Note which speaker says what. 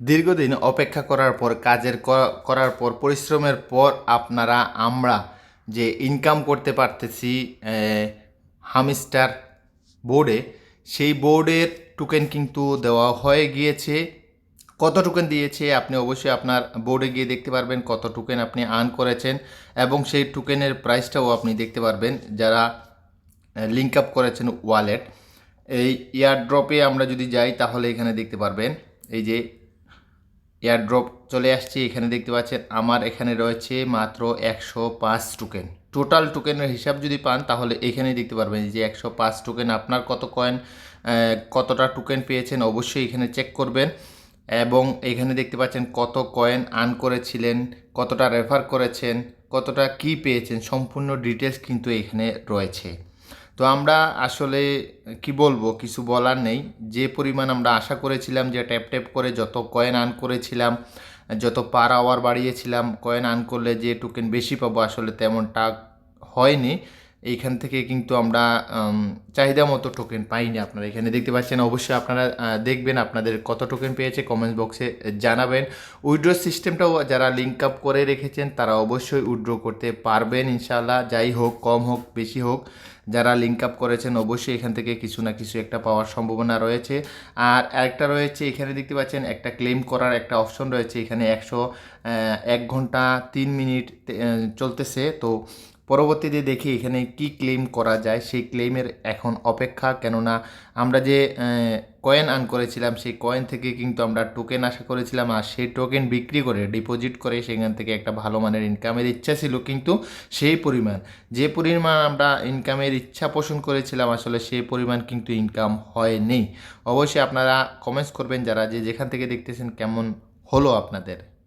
Speaker 1: দীর্ঘদিন অপেক্ষা করার পর, কাজের করার পর, পরিশ্রমের পর আপনারা, আমরা যে ইনকাম করতে পারতেছি হামিস্টার বোর্ডে, সেই বোর্ডের টোকেন কিন্তু দেওয়া হয়ে গিয়েছে। কত টোকেন দিয়েছে আপনি অবশ্যই আপনার বোর্ডে গিয়ে দেখতে পারবেন কত টোকেন আপনি আর্ন করেছেন এবং সেই টোকেনের প্রাইসটাও আপনি দেখতে পারবেন যারা লিঙ্ক আপ করেছেন ওয়ালেট এই এয়ারড্রপে আমরা যদি যাই তাহলে এখানে দেখতে পারবেন, এই যে এয়ারড্রপ চলে আসছে, এখানে দেখতে পাচ্ছেন, আমার এখানে রয়েছে মাত্র একশো পাঁচ টোকেন টোটাল টোকেনের হিসাব যদি পান, তাহলে এখানে দেখতে পারবেন যে একশো পাঁচ টোকেন আপনার কত কয়েন কতটা টোকেন পেয়েছেন, অবশ্যই এখানে চেক করবেন। এবং এখানে দেখতে পাচ্ছেন কত কয়েন আর্ন করেছিলেন, কতটা রেফার করেছেন, কতটা কি পেয়েছেন, সম্পূর্ণ ডিটেলস কিন্তু এখানে রয়েছে। তো আমরা আসলে, কি বলব, কিছু বলার নেই। যে পরিমাণ আমরা আশা করেছিলাম যে ট্যাপ ট্যাপ করে যত কয়েন আন করেছিলাম, যত পার আওয়ার বাড়িয়েছিলাম কয়েন আর্ন করলে যে টোকেন বেশি পাবো, আসলে তেমনটা হয়নি। এইখান থেকে কিন্তু আমরা চাহিদা মতো টোকেন পাইনি আপনারা। এখানে দেখতে পাচ্ছেন, অবশ্যই আপনারা দেখবেন আপনাদের কত টোকেন পেয়েছে কমেন্ট বক্সে জানাবেন। উইড্রো সিস্টেমটাও যারা লিঙ্ক আপ করে রেখেছেন, তারা অবশ্যই উইড্রো করতে পারবেন ইনশাল্লাহ যাই হোক, কম হোক, বেশি হোক, যারা লিঙ্ক আপ করেছেন, অবশ্যই এখান থেকে কিছু না কিছু একটা পাওয়ার সম্ভাবনা রয়েছে। আর একটা রয়েছে, এখানে দেখতে পাচ্ছেন, একটা ক্লেম করার একটা অপশন রয়েছে। এখানে একশো এক ঘণ্টা তিন মিনিট চলতেছে। তো পরবর্তীতে দেখি এখানে কি ক্লেম করা যায়। সেই ক্লেমের এখন অপেক্ষা। কেননা আমরা যে কয়েন আর্ন করেছিলাম, সেই কয়েন থেকে কিন্তু আমরা টোকেন আশা করেছিলাম। আর সেই টোকেন বিক্রি করে ডিপোজিট করে সেখান থেকে একটা ভালো মানের ইনকামের ইচ্ছা ছিল কিন্তু সেই পরিমাণ। যে পরিমাণ আমরা ইনকামের ইচ্ছা পোষণ করেছিলাম, আসলে সেই পরিমাণ কিন্তু ইনকাম হয়নি। অবশ্যই আপনারা কমেন্টস করবেন যারা যে যেখান থেকে দেখতেছেন কেমন হলো আপনাদের।